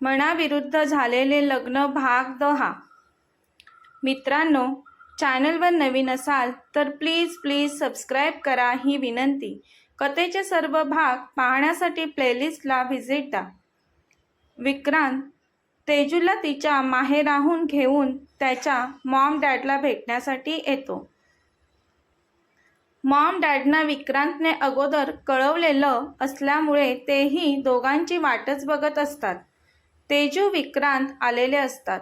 मनाविरुद्ध झालेले लग्न भाग दहा. मित्रांनो चॅनलवर नवीन असाल तर प्लीज प्लीज सबस्क्राईब करा ही विनंती. कथेचे सर्व भाग पाहण्यासाठी प्लेलिस्टला व्हिजिट द्या. विक्रांत तेजूला तिच्या माहेराहून घेऊन त्याच्या मॉम डॅडला भेटण्यासाठी येतो. मॉम डॅडना विक्रांतने अगोदर कळवलेलं असल्यामुळे तेही दोघांची वाटच बघत असतात. तेजू विक्रांत आलेले असतात.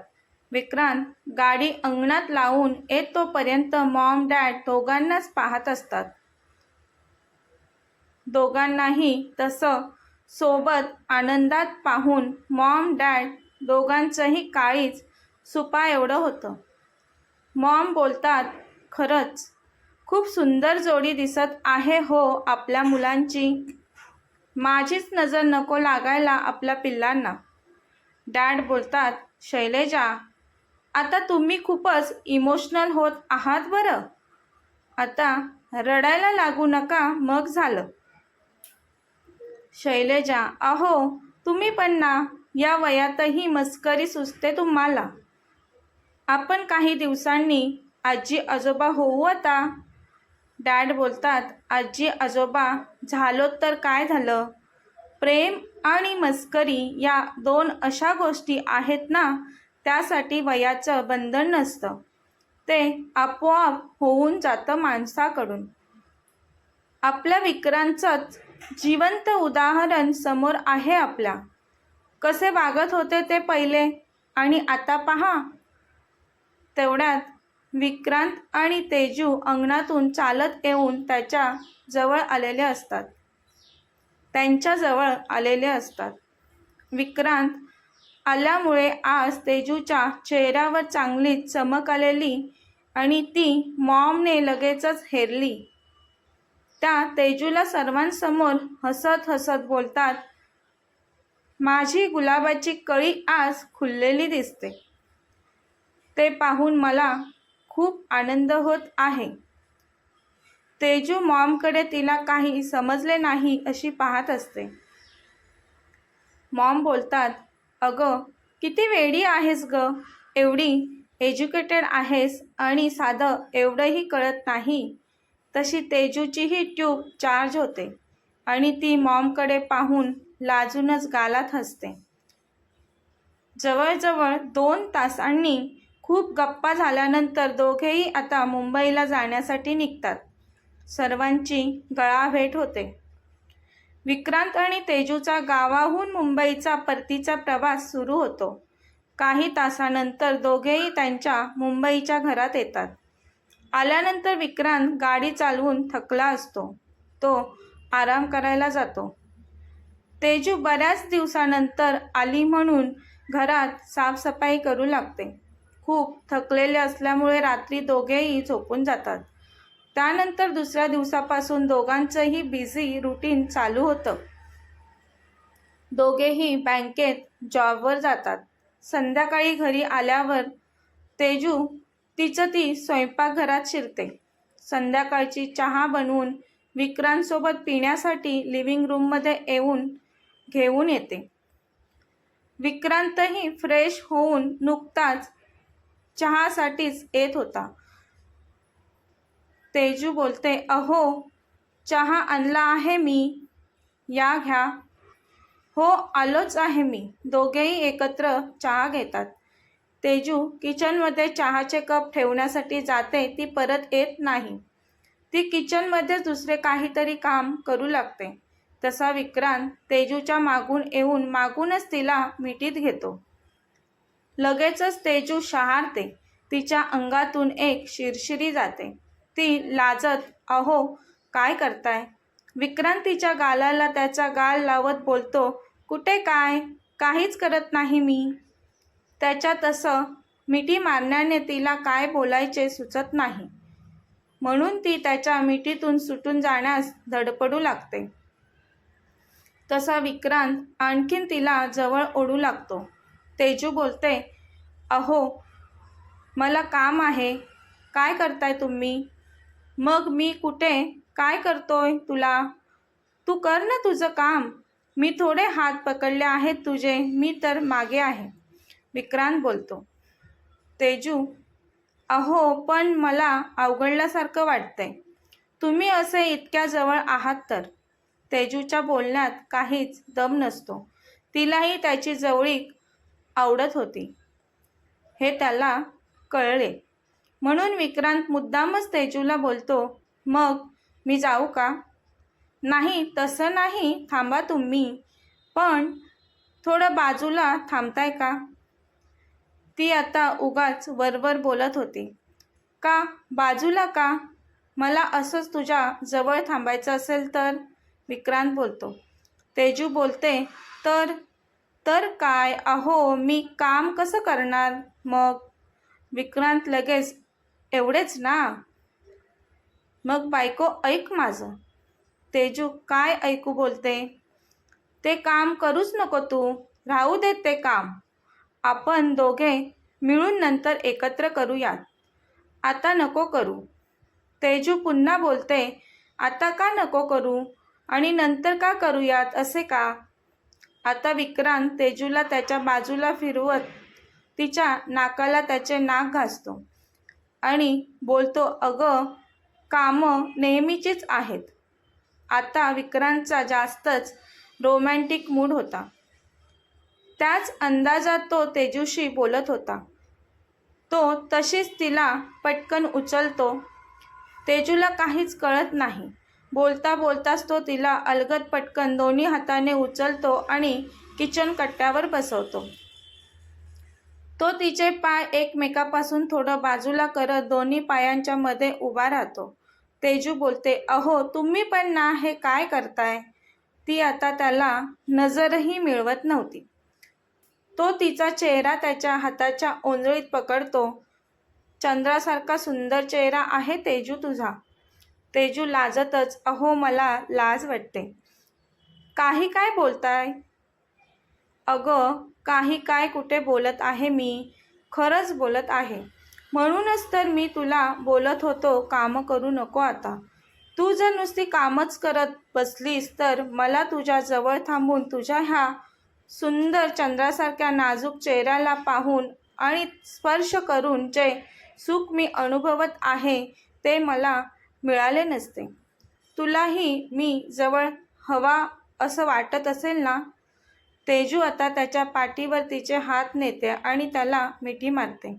विक्रांत गाडी अंगणात लावून येत तोपर्यंत मॉम डॅड दोघांनाच पाहत असतात. दोघांनाही तसं सोबत आनंदात पाहून मॉम डॅड दोघांचंही काळीच सुपा एवढं होतं. मॉम बोलतात खरंच खूप सुंदर जोडी दिसत आहे हो आपल्या मुलांची. माझीच नजर नको लागायला आपल्या पिल्लांना. डॅड बोलतात शैलेजा आता तुम्ही खूपच इमोशनल होत आहात बरं. आता रडायला लागू नका मग झालं. शैलेजा अहो तुम्ही पण ना या वयातही मस्करी सुचते तुम्हाला. आपण काही दिवसांनी आजी आजोबा होऊ आता. डॅड बोलतात आजी आजोबा झालो तर काय झालं? प्रेम आणि मस्करी या दोन अशा गोष्टी आहेत ना त्यासाठी वयाचं बंधन नसतं. ते आपोआप होऊन जातं माणसाकडून. आपल्या विक्रांचंच जिवंत उदाहरण समोर आहे आपल्या. कसे वागत होते ते पहिले आणि आता पहा. तेवढ्यात विक्रांत आणि तेजू अंगणातून चालत येऊन त्याच्याजवळ आलेले असतात. त्यांच्याजवळ आलेले असतात. विक्रांत आल्यामुळे आज तेजूच्या चेहऱ्यावर चांगलीच चमक आलेली आणि ती मॉमने लगेचच हेरली. त्या तेजूला सर्वांसमोर हसत हसत बोलतात माझी गुलाबाची कळी आज खुललेली दिसते. ते पाहून मला खूप आनंद होत आहे. तेजू मॉमकडे तिला काही समजले नाही अशी पाहत असते. मॉम बोलतात अगं किती वेडी आहेस ग. एवढी एज्युकेटेड आहेस आणि साधं एवढंही कळत नाही. तशी तेजूचीही ट्यूब चार्ज होते आणि ती मॉमकडे पाहून लाजूनच गालात हसते. जवळजवळ दोन तासांनी खूप गप्पा झाल्यानंतर दोघेही आता मुंबईला जाण्यासाठी निघतात. सर्वांची गळाभेट होते. विक्रांत आणि तेजूचा गावाहून मुंबईचा परतीचा प्रवास सुरू होतो. काही तासानंतर दोघेही त्यांच्या मुंबईच्या घरात येतात. आल्यानंतर विक्रांत गाडी चालवून थकला असतो. तो आराम करायला जातो. तेजू बऱ्याच दिवसानंतर आली म्हणून घरात साफसफाई करू लागते. खूप थकलेले असल्यामुळे रात्री दोघेही झोपून जातात. त्यानंतर दुसऱ्या दिवसापासून दोघांचंही बिझी रुटीन चालू होतं. दोघेही बँकेत जॉबवर जातात. संध्याकाळी घरी आल्यावर तेजू तिचं ती स्वयंपाकघरात शिरते. संध्याकाळची चहा बनवून विक्रांतसोबत पिण्यासाठी लिव्हिंग रूममध्ये येऊन घेऊन येते. विक्रांतही फ्रेश होऊन नुकताच चहासाठीच येत होता. तेजू बोलते अहो चहा आणला आहे मी. या घ्या. हो आलोच आहे मी. दोघेही एकत्र चहा घेतात. तेजू किचनमध्ये चहाचे कप ठेवण्यासाठी जाते ती परत येत नाही. ती किचनमध्येच दुसरे काहीतरी काम करू लागते. तसा विक्रांत तेजूच्या मागून येऊन मागूनच तिला मिठीत घेतो. लगेचच तेजू शहारते. तिच्या अंगातून एक शिरशिरी जाते. ती लाजत अहो काय करताय? विक्रांत तिच्या गालाला त्याचा गाल लावत बोलतो कुठे काय? काहीच करत नाही मी. त्याच्या तसं मिठी मारण्याने तिला काय बोलायचे सुचत नाही. म्हणून ती त्याच्या मिठीतून सुटून जाण्यास धडपडू लागते. तसा विक्रांत आणखीन तिला जवळ ओढू लागतो. तेजू बोलते अहो मला काम आहे. काय करताय तुम्ही? मग मी कुठे? काय करतोय तुला? तू कर ना तुझं काम. मी थोडे हात पकडले आहेत तुझे. मी तर मागे आहे. विक्रांत बोलतो. तेजू अहो पण मला अवघडल्यासारखं वाटतंय. तुम्ही असे इतक्या जवळ आहात तर. तेजूच्या बोलण्यात काहीच दम नसतो. तिलाही त्याची जवळीक आवडत होती. हे त्याला कळले. म्हणून विक्रांत मुद्दामच तेजूला बोलतो मग मी जाऊ का? नाही तसं नाही थांबा तुम्ही. पण थोडं बाजूला थांबताय का? ती आता उगाच वरवर बोलत होती. का? बाजूला का? मला असंच तुझ्या जवळ थांबायचं असेल तर? विक्रांत बोलतो. तेजू बोलते तर तर काय? अहो मी काम कसं करणार? मग? विक्रांत लगेच एवढेच ना? मग बायको ऐक माझं. तेजू काय ऐकू बोलते? ते काम करूच नको तू. राहू देत ते काम. आपण दोघे मिळून नंतर एकत्र करूयात. आता नको करू. तेजू पुन्हा बोलते आता का नको करू? आणि नंतर का करूयात? असे का? आता विक्रांत तेजूला त्याच्या बाजूला फिरवत तिच्या नाकाला त्याचे नाक घासतो. आणि बोलतो अगं कामं नेहमीचीच आहेत. आता विक्रांतचा जास्तच रोमॅन्टिक मूड होता. त्याच अंदाजात तो तेजूशी बोलत होता. तो तशीच तिला पटकन उचलतो. तेजूला काहीच कळत नाही. बोलता बोलताच तो तिला अलगद पटकन दोन्ही हाताने उचलतो आणि किचन कट्ट्यावर बसवतो. तो तिचे पाय एकमेकापासून थोडं बाजूला करत दोन्ही पायांच्या मध्ये उभा राहतो. तेजू बोलते अहो तुम्ही पण ना हे काय करताय? ती आता त्याला नजरही मिळवत नव्हती. तो तिचा चेहरा त्याच्या हाताच्या ओंजळीत पकडतो. चंद्रासारखा सुंदर चेहरा आहे तेजू तुझा. तेजू लाजतच अहो मला लाज वाटते. काही काय बोलताय? अगं काही काय कुठे बोलत आहे मी? खरंच बोलत आहे. म्हणूनच तर मी तुला बोलत होतो कामं करू नको आता. तू जर नुसती कामच करत बसलीस तर मला तुझ्या जवळ थांबून तुझ्या ह्या सुंदर चंद्रासारख्या नाजूक चेहऱ्याला पाहून आणि स्पर्श करून जे सुख मी अनुभवत आहे ते मला मिळाले नसते. तुलाही मी जवळ हवा असं वाटत असेल ना? तेजू आता त्याच्या पाठीवर तिचे हात नेते आणि त्याला मिठी मारते.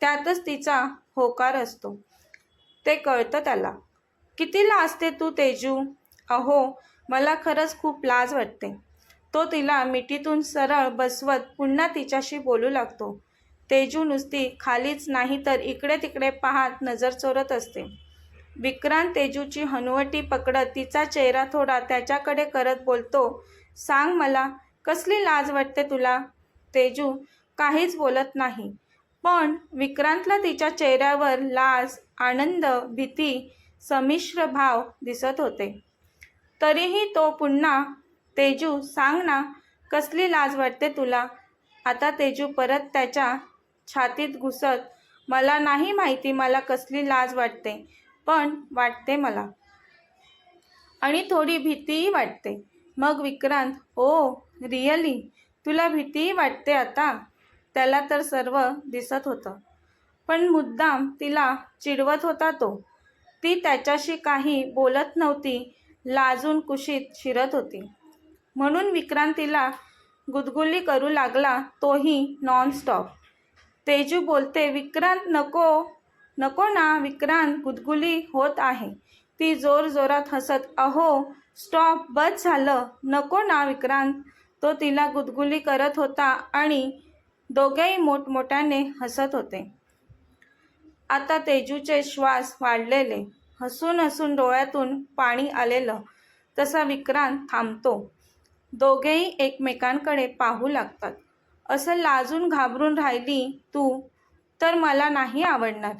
त्यातच तिचा होकार असतो. ते कळतं त्याला. किती लाजते तू तेजू? अहो मला खरंच खूप लाज वाटते. तो तिला मिठीतून सरळ बसवत पुन्हा तिच्याशी बोलू लागतो. तेजू नुसती खालीच नाही तर इकडे तिकडे पाहत नजर चोरत असते. विक्रांत तेजूची हनुवटी पकडत तिचा चेहरा थोडा त्याच्याकडे करत बोलतो सांग मला कसली लाज वाटते तुला? तेजू काहीच बोलत नाही. पण विक्रांतला तिच्या चेहऱ्यावर लाज आनंद भीती संमिश्र भाव दिसत होते. तरीही तो पुन्हा तेजू सांग ना कसली लाज वाटते तुला? आता तेजू परत त्याच्या छातीत घुसत मला नाही माहिती मला कसली लाज वाटते पण वाटते मला. आणि थोडी भीतीही वाटते. मग विक्रांत ओ रिअली? तुला भीतीही वाटते आता? त्याला तर सर्व दिसत होतं. पण मुद्दाम तिला चिडवत होता तो. ती त्याच्याशी काही बोलत नव्हती लाजून कुशीत शिरत होती. म्हणून विक्रांतीला गुदगुली करू लागला तोही नॉनस्टॉप तेजू बोलते विक्रांत नको नको ना विक्रांत गुदगुली होत आहे. ती जोर जोरात हसत अहो स्टॉप बस झालं. नको ना विक्रांत. तो तिला गुदगुली करत होता आणि दोघेही मोठमोठ्याने हसत होते. आता तेजूचे श्वास वाढलेले. हसून हसून डोळ्यातून पाणी आलेलं. तसा विक्रांत थांबतो. दोघेही एकमेकांकडे पाहू लागतात. असं लाजून घाबरून राहिली तू तर मला नाही आवडणार.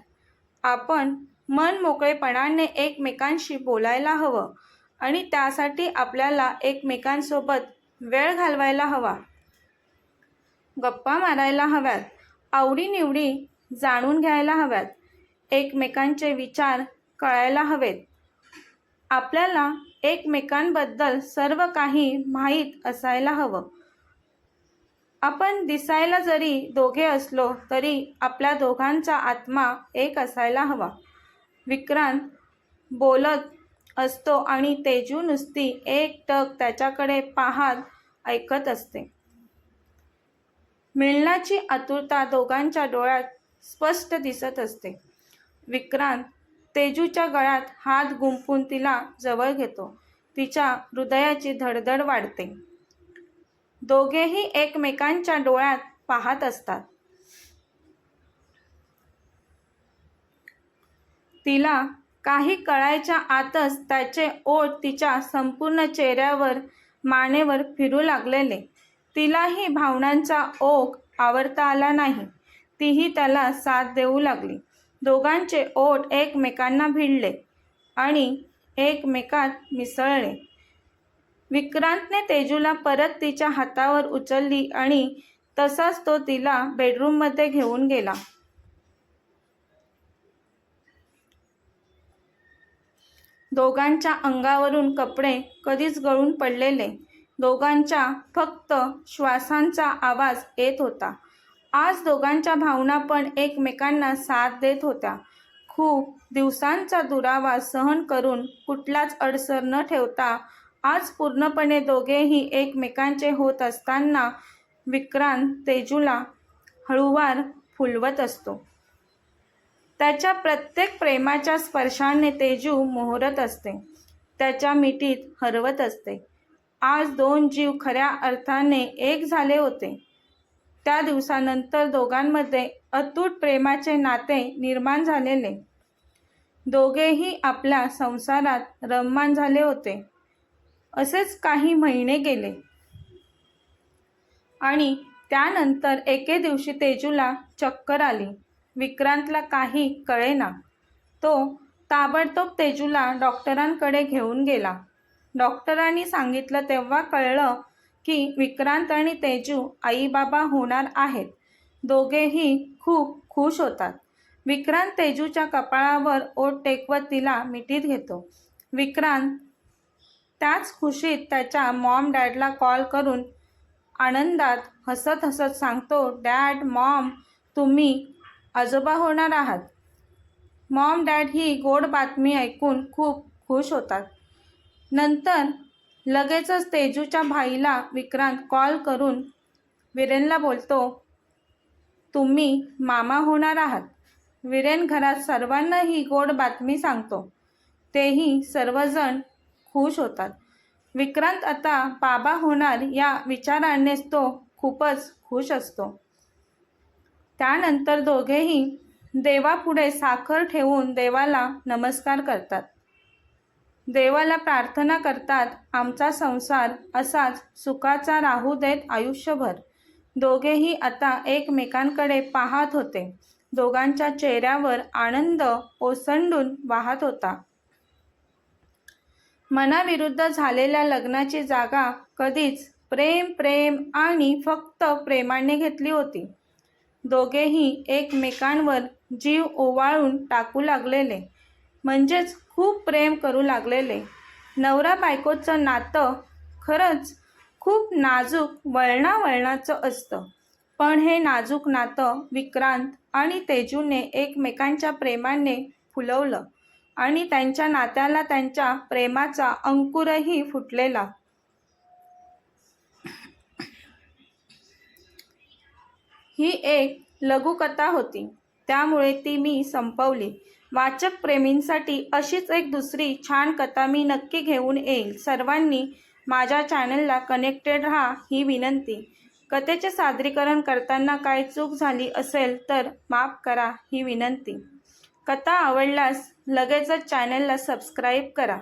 आपण मन मोकळेपणाने एकमेकांशी बोलायला हवं आणि त्यासाठी आपल्याला एकमेकांसोबत वेळ घालवायला हवा. गप्पा मारायला हव्यात आवडीनिवडी जाणून घ्यायला हव्यात एकमेकांचे विचार कळायला हवेत. आपल्याला एकमेकांबद्दल सर्व काही माहीत असायला हवं. आपण दिसायला जरी दोघे असलो तरी आपल्या दोघांचा आत्मा एक असायला हवा. विक्रांत बोलत असतो आणि तेजू नुसती एक टक त्याच्याकडे पाहत ऐकत असते. मिळण्याची आतुरता दोघांच्या डोळ्यात स्पष्ट दिसत असते. विक्रांत तेजूच्या गळ्यात हात गुंफून तिला जवळ घेतो. तिच्या हृदयाची धडधड वाढते. दोघेही एकमेकांच्या डोळ्यात पाहत असतात. तिला काही कळायच्या आतच त्याचे ओठ तिच्या संपूर्ण चेहऱ्यावर मानेवर फिरू लागलेले. तिलाही भावनांचा ओघ आवडता आला नाही. तीही त्याला साथ देऊ लागली. दोघांचे ओठ एकमेकांना भिडले आणि एकमेकात मिसळले. विक्रांतने तेजूला परत तिच्या हातावर उचलली आणि तसाच तो तिला बेडरूममध्ये घेऊन गेला. दोघांच्या अंगावरून कपडे कधीच गळून पडलेले. दोघांच्या फक्त श्वासांचा आवाज येत होता. आज दोघांच्या भावना पण एकमेकांना साथ देत होत्या. खूप दिवसांचा दुरावा सहन करून कुठलाच अडसर न ठेवता आज पूर्णपणे दोघेही एकमेकांचे होत असताना विक्रांत तेजूला हळूवार फुलवत असतो. त्याच्या प्रत्येक प्रेमाच्या स्पर्शाने तेजू मोहरत असते. त्याच्या मिठीत हरवत असते. आज दोन जीव खऱ्या अर्थाने एक झाले होते. त्या दिवसानंतर दोघांमध्ये अतूट प्रेमाचे नाते निर्माण झालेले. दोघेही आपल्या संसारात रममान झाले होते. असेच काही महिने गेले. आणि त्यानंतर एके दिवशी तेजूला चक्कर आली. विक्रांतला काही कळेना. तो ताबडतोब तेजूला डॉक्टरांकडे घेऊन गेला. डॉक्टरांनी सांगितलं तेव्हा कळलं की विक्रांत आणि तेजू आईबाबा होणार आहेत. दोघेही खूप खुश होतात. विक्रांत तेजूच्या कपाळावर ओट टेकवत तिला मिठीत घेतो. विक्रांत त्याच खुशीत त्याच्या मॉम डॅडला कॉल करून आनंदात हसत हसत सांगतो डॅड मॉम तुम्ही आजोबा होणार आहात. मॉम डॅड ही गोड बातमी ऐकून खूप खुश होतात. नंतर लगेचच तेजूच्या भाईला विक्रांत कॉल करून विरेनला बोलतो तुम्ही मामा होणार आहात. विरेन घरात सर्वांना ही गोड बातमी सांगतो. तेही सर्वजण खुश होतात. विक्रांत आता बाबा होणार या विचारानेच तो खूपच खुश असतो. त्यानंतर दोघेही देवापुढे साखर ठेवून देवाला नमस्कार करतात. देवाला प्रार्थना करतात आमचा संसार असाच सुखाचा राहू देत आयुष्यभर. दोघेही आता एकमेकांकडे पाहत होते. दोघांच्या चेहऱ्यावर आनंद ओसंडून वाहत होता. मनाविरुद्ध झालेल्या लग्नाची जागा कधीच प्रेम प्रेम आणि फक्त प्रेमाने घेतली होती. दोघेही एकमेकांवर जीव ओवाळून टाकू लागलेले. म्हणजेच खूप प्रेम करू लागलेले. नवरा बायकोचं नातं खरंच खूप नाजूक वळणा वळणाचं असतं. पण हे नाजूक नातं विक्रांत आणि तेजूने एकमेकांच्या प्रेमाने फुलवलं आणि त्यांच्या नात्याला त्यांच्या प्रेमाचा अंकुरही फुटलेला. ही एक लघुकथा होती. त्यामुळे ती मी संपवली. वाचक प्रेमींसाठी अशीच एक दुसरी छान कथा मी नक्की घेऊन येईल. सर्वांनी माझ्या चॅनलला कनेक्टेड राहा ही विनंती. कथेचे सादरीकरण करताना काय चूक झाली असेल तर माफ करा ही विनंती. कथा आवडल्यास लगेचच चॅनलला सबस्क्राईब करा.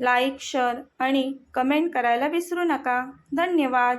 लाईक शेअर आणि कमेंट करायला विसरू नका. धन्यवाद.